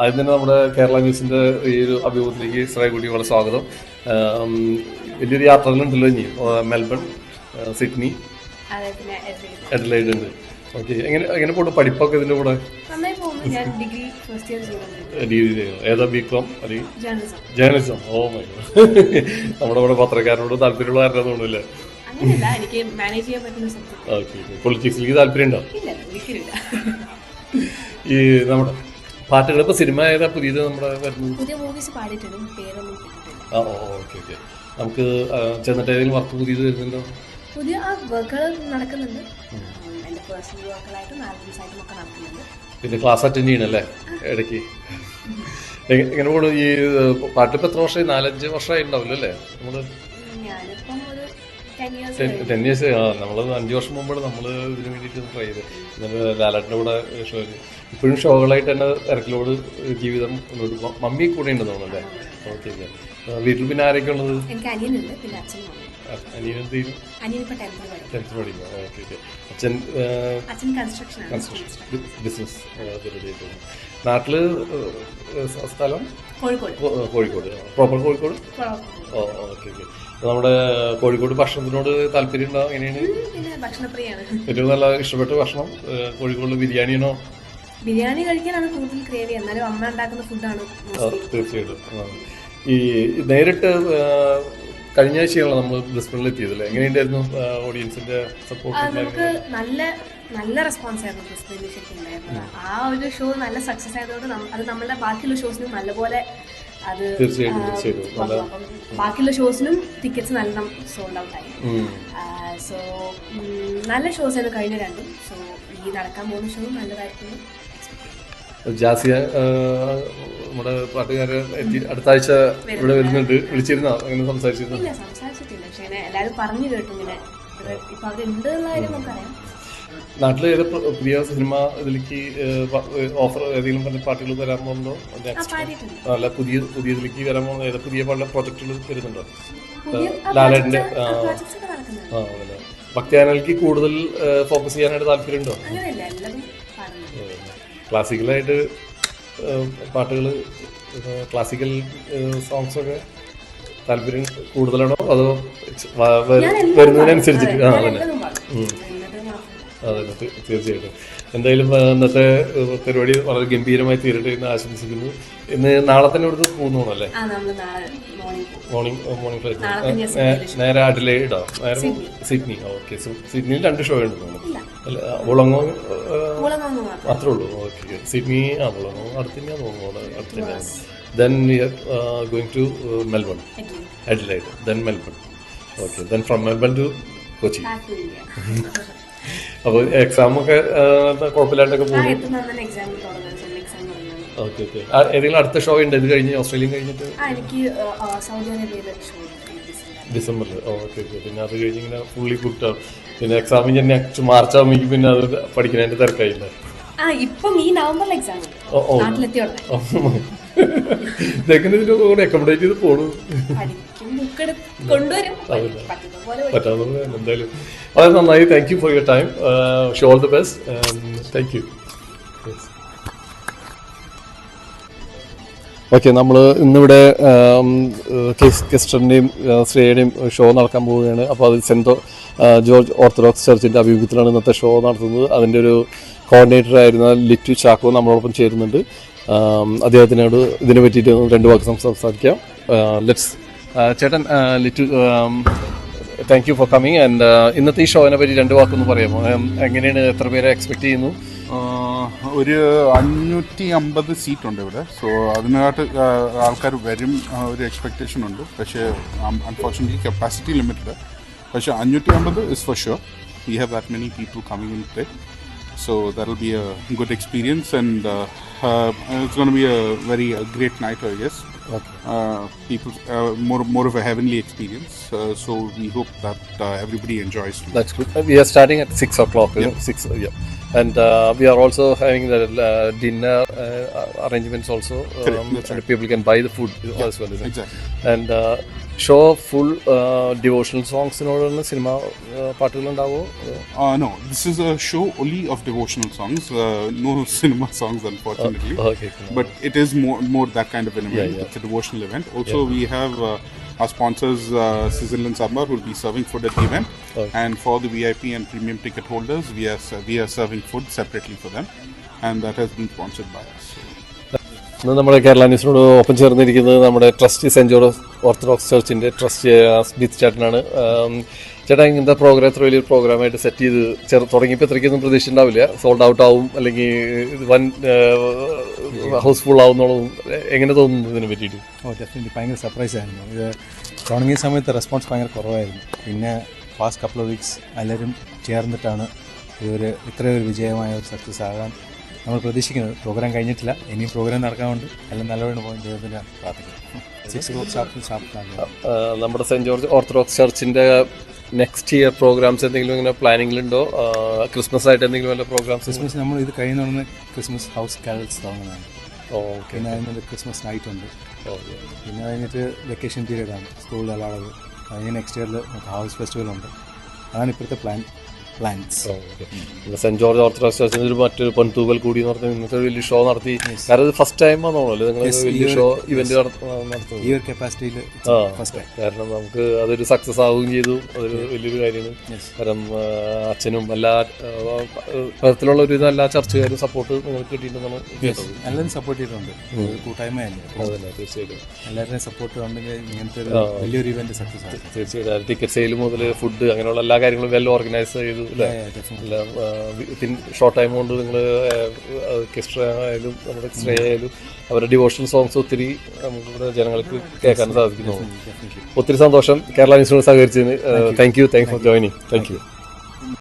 ആദ്യം തന്നെ നമ്മുടെ കേരള ന്യൂസിന്റെ ഈ ഒരു അഭിമുഖത്തിലേക്ക് ശ്രേയകുട്ടി വളരെ സ്വാഗതം. വലിയൊരു യാത്രകളുണ്ടല്ലോ ഇനി മെൽബൺ സിഡ്നി. എഡലൈഡ്. ഉണ്ട് ഓക്കെ എങ്ങനെ എങ്ങനെ പോട്ട് പഠിപ്പൊക്കെ ഇതിന്റെ കൂടെ? ഡിഗ്രി ഏതാ ബി കോം? അല്ലെങ്കിൽ ജേർണലിസം. ഓ മൈ നമ്മുടെ ഇവിടെ പത്രക്കാരനോട് താല്പര്യമുള്ള കാരണം തോന്നുന്നില്ലേ. എനിക്ക് മാനേജ് ചെയ്യാൻ പറ്റുന്ന പൊളിറ്റിക്സിലേക്ക് താല്പര്യം ഉണ്ടോ ഈ നമ്മുടെ പാട്ടുകൾ ഇപ്പൊ സിനിമ ഏതാ പുതിയത് നമ്മുടെ വരുന്നത്? പുതിയ മൂവീസ് പാടിയിട്ടുണ്ട്. പേരൊന്നും ആ ഓ ഓക്കെ ഓക്കെ. നമുക്ക് ആ, ചെന്നിട്ട് ഏതെങ്കിലും വർക്ക് പുതിയത് വരുന്നുണ്ടോ? പുതിയ ആ വർക്കുകൾ നടക്കുന്നുണ്ട്. എന്റെ പേഴ്സണൽ വർക്കുകളായിട്ടും ആൽബംസ് ആയിട്ടും ഒക്കെ നടക്കുന്നുണ്ട്. പിന്നെ ക്ലാസ് അറ്റൻഡ് ചെയ്യണല്ലേ ഇടയ്ക്ക്? എങ്ങ- എങ്ങനെ പോലും ഈ പാട്ടിപ്പോ എത്ര വർഷമായി? നാലഞ്ച് വർഷമായി ഉണ്ടാവില്ല അല്ലേ നമ്മൾ ഉം, ഞാനിപ്പം ഒരു ടെൻ ഇയേഴ്സ് ആ നമ്മൾ അഞ്ച് വർഷം മുമ്പാണ് നമ്മൾ ഇതിന് വേണ്ടിയിട്ട് ട്രൈ ചെയ്ത്. എന്നിട്ട് ലാലാട്ടിന്റെ കൂടെ ഷോ ഇപ്പോഴും ഷോകളായിട്ട് തന്നെ തിരക്കിലോട് ജീവിതം മുന്നോട്ട് പോകാം മമ്മി കൂടെ ഉണ്ടെന്ന് തോന്നുന്നു അല്ലേ? ഓക്കെ ഓക്കെ വീട്ടിൽ പിന്നെ ആരൊക്കെ ഉള്ളത്? എനിക്ക് അനിയനുണ്ട് പിന്നെ അച്ഛനും അച്ഛൻ ബിസിനസ് നാട്ടിൽ സ്ഥലം? Kozhikode. Kozhikode. Proper Kozhikode? Okay okay നമ്മുടെ കോഴിക്കോട് ഭക്ഷണത്തിനോട് താല്പര്യം ഉണ്ടോ? എങ്ങനെയാണ്? ഏറ്റവും നല്ല ഇഷ്ടപ്പെട്ട ഭക്ഷണം കോഴിക്കോട് ബിരിയാണിയാണോ ബിരിയാണി കഴിക്കാനാണ് കൂടുതൽ ക്രേവി എന്നാലും അമ്മ ഉണ്ടാക്കുന്ന ഫുഡാണ് തീർച്ചയായിട്ടും. ഈ നേരിട്ട് കഴിഞ്ഞ ആഴ്ചയാണ് നമ്മൾ ബ്രിസ്ബണിൽ എത്തിയതല്ലേ? എങ്ങനെയുണ്ടായിരുന്നു ഓഡിയൻസിന്റെ സപ്പോർട്ട് നമുക്ക് നല്ല നല്ല റെസ്പോൺസ് ആയിരുന്നു ബ്രിസ്ബണിൽ ശരിക്കും ഉണ്ടായിരുന്നത്. ആ ഒരു ഷോ നല്ല സക്സസ് ആയതുകൊണ്ട് അത് നമ്മളുടെ ബാക്കിയുള്ള ഷോസിനും നല്ലപോലെ അത് ബാക്കിയുള്ള ഷോസിനും ടിക്കറ്റ്സ് നല്ല സോൾഡ് ഔട്ട് ആയി. സോ നല്ല ഷോസ് ആയിരുന്നു കഴിഞ്ഞ രണ്ടും. സോ ഈ നടക്കാൻ പോകുന്ന ഷോ നല്ലതായിരിക്കും ജാസിയ നമ്മുടെ പാട്ടുകാരെ എത്തി അടുത്ത ആഴ്ച ഇവിടെ വരുന്നുണ്ട്. വിളിച്ചിരുന്നോ? അങ്ങനെ സംസാരിച്ചിരുന്നു? സംസാരിച്ചിട്ടില്ല. പക്ഷേ ഇങ്ങനെ എല്ലാവരും പറഞ്ഞു കേട്ടു ഇങ്ങനെ. ഇവിടെ ഇപ്പൊ അവിടെ ഉണ്ട് എന്നുള്ള കാര്യം നമുക്കറിയാം. നാട്ടിൽ ഏത് പുതിയ സിനിമ ഇതിലേക്ക് ഓഫർ ഏതെങ്കിലും പറഞ്ഞ പാട്ടുകൾ വരാൻ പോകുന്നുണ്ടോ? അല്ല പുതിയ പുതിയ ഇതിലേക്ക് വരാൻ പോകുന്ന ഏത് പുതിയ പല പ്രോജക്റ്റുകൾ വരുന്നുണ്ടോ? ലാലേട്ടന്റെ ഭക്തിയാനലിക്ക് കൂടുതൽ ഫോക്കസ് ചെയ്യാനായിട്ട് താല്പര്യമുണ്ടോ? ക്ലാസിക്കലായിട്ട് പാട്ടുകൾ ക്ലാസിക്കൽ സോങ്സ് ഒക്കെ താല്പര്യം കൂടുതലാണോ? അതോ വരുന്നതിനനുസരിച്ചിട്ട്? ആ അതന്നെ. അതെ തീർച്ചയായിട്ടും. എന്തായാലും അന്നത്തെ ഇന്നത്തെ പരിപാടി വളരെ ഗംഭീരമായി തീരട്ടെ എന്ന് ആശംസിക്കുന്നു. ഇന്ന് നാളെ തന്നെ നമ്മൾ നാളെ മോർണിംഗ് മോർണിംഗ് ഫ്ലൈറ്റ് നേരെ അഡിലേഡോ നേരെ സിഡ്നി ഓക്കെ സിഡ്നിയിൽ രണ്ട് ഷോ ഉണ്ട് അല്ല ഉളങ്ങോ മാത്രമേ ഉള്ളൂ. ഓക്കെ സിഡ്നി ആ ഉളങ്ങോ അടുത്തന്നെയാ തോന്നുന്നു. Then we are going to Melbourne Again, then Melbourne okay then from Melbourne to Kochi. അപ്പോൾ എക്സാം ഒക്കെ കുഴപ്പമില്ലാണ്ടൊക്കെ പോകുന്നു. ഓക്കെ ഓക്കെ ഏതെങ്കിലും അടുത്ത ഷോ ഉണ്ട്? ഇത് കഴിഞ്ഞ് ഓസ്ട്രേലിയ കഴിഞ്ഞിട്ട്? ഡിസംബറിൽ. ഓക്കെ ഓക്കെ പിന്നെ അത് കഴിഞ്ഞ് ഇങ്ങനെ ഫുള്ളി ബുക്ക്ഡ് ആവും പിന്നെ എക്സാമിന് തന്നെ മാർച്ച് ആകുമ്പോൾ പിന്നെ അത് പഠിക്കുന്നതിന്റെ തിരക്കായില്ല? ഇപ്പം ഈ നവംബറിൽ എക്സാം ഇതെങ്ങനെ ഇതിന്റെ കൂടെ അക്കോമഡേറ്റ് ചെയ്ത് പോണു? ബുക്ക് എടുത്ത് കൊണ്ടുവരും. പറ്റാവുന്നത് എന്തായാലും വളരെ നന്നായി. Thank you for your time so all the best thank you okay നമ്മൾ ഇന്നിവിടെ കെസ്റ്ററിന്റെയും ശ്രേയുടെയും ഷോ നടക്കാൻ പോവുകയാണ്. അപ്പോൾ അത് സെന്റ് ജോർജ് ഓർത്തഡോക്സ് ചർച്ചിന്റെ ആഭിമുഖ്യത്തിലാണ് ഇന്നത്തെ ഷോ നടത്തുന്നത്. അതിന്റെ ഒരു കോർഡിനേറ്റർ ആയിരുന്ന ലിറ്റു ചാക്കോ നമ്മളോടൊപ്പം ചേരുന്നുണ്ട്. അദ്ദേഹത്തിനോട് ഇതിനെ പറ്റിയിട്ട് രണ്ട് വാക്ക് സംസാരിക്കാം. ലെറ്റ്സ് ചേട്ടൻ Littu thank you for coming and ഇന്നത്തെ ഈ ഷോനെ പറ്റി രണ്ട് വാക്കൊന്ന് പറയാമോ? എങ്ങനെയാണ് എത്ര പേരെ എക്സ്പെക്ട് ചെയ്യുന്നു? ഒരു അഞ്ഞൂറ്റി അമ്പത് സീറ്റ് ഉണ്ട് ഇവിടെ. സോ അതിനകത്ത് ആൾക്കാർ വരും ഒരു എക്സ്പെക്റ്റേഷൻ ഉണ്ട്. പക്ഷേ അൺഫോർച്ചുനേറ്റ്ലി കപ്പാസിറ്റി ലിമിറ്റഡ് പക്ഷേ അഞ്ഞൂറ്റി അമ്പത് is for sure we have that many people coming in day so will be a good experience and it's gonna be a very great night I guess uh, people uh, more more of a heavenly experience. Uh, so we hope that uh, everybody enjoys. That's good. Uh, We are starting at six o'clock. you know, Six, uh, yeah. And uh, we are also having the uh, dinner uh, arrangements also. Correct, Um, that's and right. people can buy the food as well. Isn't it? Exactly. And uh, show full devotional സോങ്സിനോടാണ് cinema പാട്ടുകളുണ്ടാവോ Uh, no, this is a show only of devotional songs. Uh, no cinema songs, unfortunately. Okay But it is more more that kind of an event. It's a devotional event. Also, we have uh, our sponsors, uh, Sizzle and Sambar, will be serving food at the event. And for the VIP and premium ticket holders, we are ser- we are serving food separately for them, and that has been sponsored by us. ഇന്ന് നമ്മുടെ കേരള ന്യൂസിനോട് ഒപ്പം ചേർന്നിരിക്കുന്നത് നമ്മുടെ trust saint George Orthodox ചർച്ചിൻ്റെ trust Smith ചേട്ടനാണ് ആം, ചേട്ടാ ഇങ്ങനത്തെ പ്രോഗ്രാം ഇത്ര വലിയൊരു പ്രോഗ്രാമായിട്ട് സെറ്റ് ചെയ്ത് ചെറു തുടങ്ങിയപ്പോൾ ഇത്രയ്ക്കൊന്നും പ്രതീക്ഷ ഉണ്ടാവില്ല സോൾഡ് ഔട്ട് ആവും അല്ലെങ്കിൽ വൺ വൻ ഹൗസ്ഫുൾ ആവുന്നുള്ളതും എങ്ങനെ തോന്നുന്നു ഇതിനെ പറ്റിയിട്ട്? ഓ ഡെഫിനറ്റ്ലി ഭയങ്കര സർപ്രൈസ് ആയിരുന്നു. ഇത് തുടങ്ങിയ സമയത്ത് റെസ്പോൺസ് ഭയങ്കര കുറവായിരുന്നു. പിന്നെ ഫാസ്റ്റ് കപ്പിൾ ഓഫ് വീക്സ് എല്ലാവരും ചേർന്നിട്ടാണ് ഇതൊരു ഇത്രയൊരു ഒരു വിജയമായ ഒരു സക്സസ് ആകാൻ നമ്മൾ പ്രതീക്ഷിക്കുന്നത്. പ്രോഗ്രാം കഴിഞ്ഞിട്ടില്ല. ഇനിയും പ്രോഗ്രാം നടക്കാറുണ്ട് എല്ലാം നല്ലവണ്ണം പോയി ദൈവത്തിന് പ്രാർത്ഥിക്കുന്നു. നമ്മുടെ സെന്റ് ജോർജ് ഓർത്തഡോക്സ് ചർച്ചിന്റെ നെക്സ്റ്റ് ഇയർ പ്രോഗ്രാംസ് എന്തെങ്കിലും ഇങ്ങനെ പ്ലാനിങ്ങിലുണ്ടോ ക്രിസ്മസ് ആയിട്ട് എന്തെങ്കിലും വല്ല പ്രോഗ്രാംസ് ക്രിസ്മസ് നമ്മൾ ഇത് കഴിയുന്ന ക്രിസ്മസ് ഹൗസ് കാരൽസ് തുടങ്ങുന്നതാണ്. ഓക്കെ പിന്നെ ക്രിസ്മസ് നൈറ്റ് ഉണ്ട്. പിന്നെ കഴിഞ്ഞിട്ട് വെക്കേഷൻ പീരീഡാണ് സ്കൂളിൽ അലാളത് കഴിഞ്ഞ് നെക്സ്റ്റ് ഇയറിൽ നമുക്ക് ഹൗസ് ഫെസ്റ്റിവൽ ഉണ്ട്. അതാണ് ഇപ്പോഴത്തെ plan plans Saint George Orthodox ചർച്ചിൽ ഒരു മറ്റൊരു പൊൻതൂവൽ കൂടി എന്ന് പറഞ്ഞ ഇന്നത്തെ വലിയ ഷോ നടത്തി. കാരണം ഇത് ഫസ്റ്റ് ടൈം ആണോല്ലോ നിങ്ങൾ വലിയ ഷോ ഇവന്റ് നടത്തുന്നത്. ഈ ഒരു കപ്പാസിറ്റിയിൽ കാരണം നമുക്ക് അതൊരു സക്സസ് ആവുകയും ചെയ്തു. അതൊരു വലിയൊരു കാര്യമാണ്. കാരണം അച്ഛനും എല്ലാ തരത്തിലുള്ള ഒരു എല്ലാ ചർച്ചകാരും സപ്പോർട്ട് നിങ്ങൾക്ക് കിട്ടിയിട്ടുണ്ടെന്നാണ് എല്ലാവരും സപ്പോർട്ട് ചെയ്തിട്ടുണ്ട്. കൂട്ടായ്മയല്ലേ? തീർച്ചയായിട്ടും. എല്ലാവരുടെയും സപ്പോർട്ട് ഉണ്ടെങ്കിൽ ഇങ്ങനത്തെ വലിയൊരു ഇവന്റ് സക്സസ് ആകും. തീർച്ചയായിട്ടും. ടിക്കറ്റ് സെയിൽ മുതൽ ഫുഡ് അങ്ങനെയുള്ള എല്ലാ കാര്യങ്ങളും വെൽ ഓർഗനൈസ് ചെയ്തു. ഷോർട്ട് ടൈം കൊണ്ട് നിങ്ങൾ ഓർക്കസ്ട്ര ആയാലും നമ്മുടെ എക്സ്ട്രേ ആയാലും അവരുടെ ഡിവോഷണൽ സോങ്സ് ഒത്തിരി നമ്മുടെ ജനങ്ങൾക്ക് കേൾക്കാൻ സാധിക്കുന്നു. ഒത്തിരി സന്തോഷം. കേരള ന്യൂസിനോട് സഹകരിച്ചതിന്. Thank you thank for joining thank you